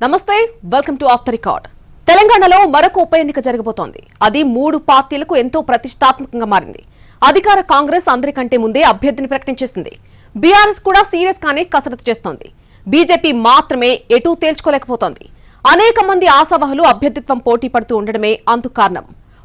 నమస్తే welcome to off the record తెలంగాణలో మరొక ఉప ఎన్నిక జరగబోతోంది. అది మూడు పార్టీలకు ఎంతో ప్రతిష్టాత్మకంగా మారింది. అధికార కాంగ్రెస్ అందరికంటే ముందే అభ్యర్థిని ప్రకటించేసింది బీఆర్ఎస్ కూడా సీరియస్ గానే కసరత్తు చేస్తోంది. బీజేపీ మాత్రమే ఎటూ తేల్చుకోలేకపోతోంది. అనేక మంది ఆశావహులు అభ్యర్థిత్వం పోటీ పడుతూ ఉండడమే అందుకు కారణం.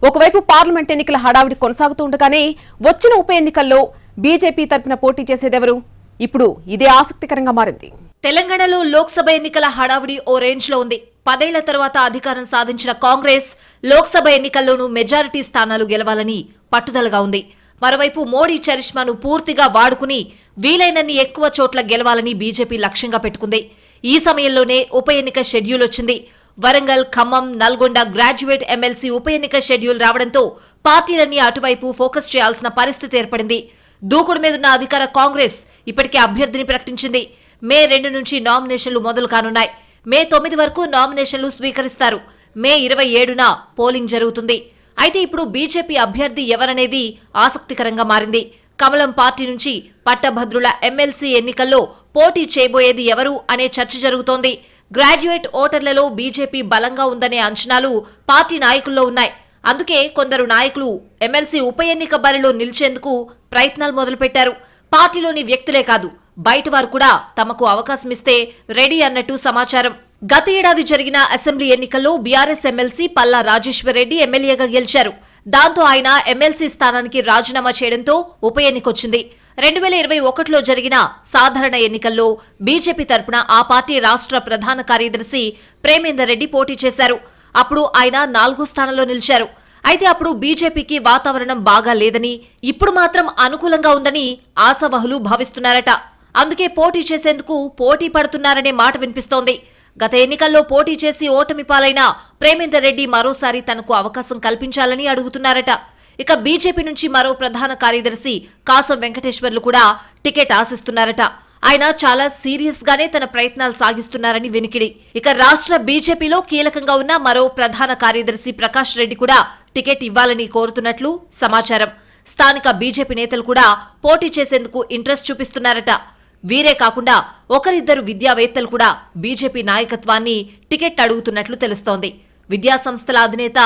ఒకవైపు పార్లమెంట్ ఎన్నికల హడావిడి కొనసాగుతూ ఉండగానే వచ్చిన ఉప ఎన్నికల్లో బీజేపీ తరపున పోటీ చేసేదెవరు? ఇప్పుడు ఇదే ఆసక్తికరంగా మారింది. తెలంగాణలో లోక్సభ ఎన్నికల హడావుడి ఓ రేంజ్లో ఉంది. పదేళ్ళ తర్వాత అధికారం సాధించిన కాంగ్రెస్ లోక్సభ ఎన్నికల్లోనూ మెజారిటీ స్థానాలు గెలవాలని పట్టుదలగా ఉంది. మరోవైపు మోడీ చరిష్మాను పూర్తిగా వాడుకుని వీలైనన్ని ఎక్కువ చోట్ల గెలవాలని బీజేపీ లక్ష్యంగా పెట్టుకుంది. ఈ సమయంలోనే ఉప ఎన్నిక షెడ్యూల్ వచ్చింది. వరంగల్ ఖమ్మం నల్గొండ గ్రాడ్యుయేట్ ఎమ్మెల్సీ ఉప ఎన్నిక షెడ్యూల్ రావడంతో పార్టీలన్నీ అటువైపు ఫోకస్ చేయాల్సిన పరిస్థితి ఏర్పడింది. దూకుడు మీదున్న అధికార కాంగ్రెస్ ఇప్పటికే అభ్యర్థిని ప్రకటించింది. మే రెండు నుంచి నామినేషన్లు మొదలు కానున్నాయి. మే తొమ్మిది వరకు నామినేషన్లు స్వీకరిస్తారు. మే ఇరవై ఏడున పోలింగ్ జరుగుతుంది. అయితే ఇప్పుడు బీజేపీ అభ్యర్థి ఎవరనేది ఆసక్తికరంగా మారింది. కమలం పార్టీ నుంచి పట్టభద్రుల ఎమ్మెల్సీ ఎన్నికల్లో పోటీ చేయబోయేది ఎవరు అనే చర్చ జరుగుతోంది. గ్రాడ్యుయేట్ ఓటర్లలో బీజేపీ బలంగా ఉందనే అంచనాలు పార్టీ నాయకుల్లో ఉన్నాయి. అందుకే కొందరు నాయకులు ఎమ్మెల్సీ ఉప ఎన్నిక బరిలో నిలిచేందుకు ప్రయత్నాలు మొదలుపెట్టారు. పార్టీలోని వ్యక్తులే కాదు బయట వారు కూడా తమకు అవకాశం ఇస్తే రెడీ అన్నట్టు సమాచారం. గత ఏడాది జరిగిన అసెంబ్లీ ఎన్నికల్లో బీఆర్ఎస్ ఎమ్మెల్సీ పల్లా రాజేశ్వర్ రెడ్డి ఎమ్మెల్యేగా గెలిచారు. దాంతో ఆయన ఎమ్మెల్సీ స్థానానికి రాజీనామా చేయడంతో ఉప ఎన్నికొచ్చింది. రెండు వేల ఇరవై ఒకటిలో జరిగిన సాధారణ ఎన్నికల్లో బీజేపీ తరపున ఆ పార్టీ రాష్ట్ర ప్రధాన కార్యదర్శి ప్రేమేందర్ రెడ్డి పోటీ చేశారు. అప్పుడు ఆయన నాలుగో స్థానంలో నిలిచారు. అయితే అప్పుడు బీజేపీకి వాతావరణం బాగా లేదని ఇప్పుడు మాత్రం అనుకూలంగా ఉందని ఆశావహులు భావిస్తున్నారట. అందుకే పోటీ చేసేందుకు పోటీ పడుతున్నారనే మాట వినిపిస్తోంది. గత ఎన్నికల్లో పోటీ చేసి ఓటమి పాలైన ప్రేమేందర్ రెడ్డి మరోసారి తనకు అవకాశం కల్పించాలని అడుగుతున్నారట. ఇక బీజేపీ నుంచి మరో ప్రధాన కార్యదర్శి కాసం వెంకటేశ్వర్లు కూడా టికెట్ ఆశిస్తున్నారట. ఆయన చాలా సీరియస్ గానే తన ప్రయత్నాలు సాగిస్తున్నారని వినికిడి. ఇక రాష్ట్ర బీజేపీలో కీలకంగా ఉన్న మరో ప్రధాన కార్యదర్శి ప్రకాష్ రెడ్డి కూడా టికెట్ ఇవ్వాలని కోరుతున్నట్లు సమాచారం. స్థానిక బీజేపీ నేతలు కూడా పోటీ చేసేందుకు ఇంట్రెస్ట్ చూపిస్తున్నారట. వీరే కాకుండా ఒకరిద్దరు విద్యావేత్తలు కూడా బీజేపీ నాయకత్వాన్ని టికెట్ అడుగుతున్నట్లు తెలుస్తోంది. విద్యాసంస్థల అధినేత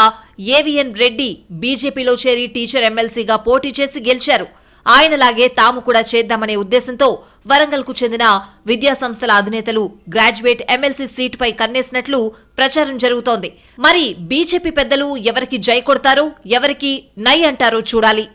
ఏవిఎన్ రెడ్డి బీజేపీలో చేరి టీచర్ ఎమ్మెల్సీగా పోటీ చేసి గెలిచారు. ఆయనలాగే తాము కూడా చేద్దామనే ఉద్దేశంతో వరంగల్కు చెందిన విద్యాసంస్థల అధినేతలు గ్రాడ్యుయేట్ ఎమ్మెల్సీ సీటుపై కన్నేసినట్లు ప్రచారం జరుగుతోంది. మరి బీజేపీ పెద్దలు ఎవరికి జై కొడతారో ఎవరికి నై అంటారో చూడాలి.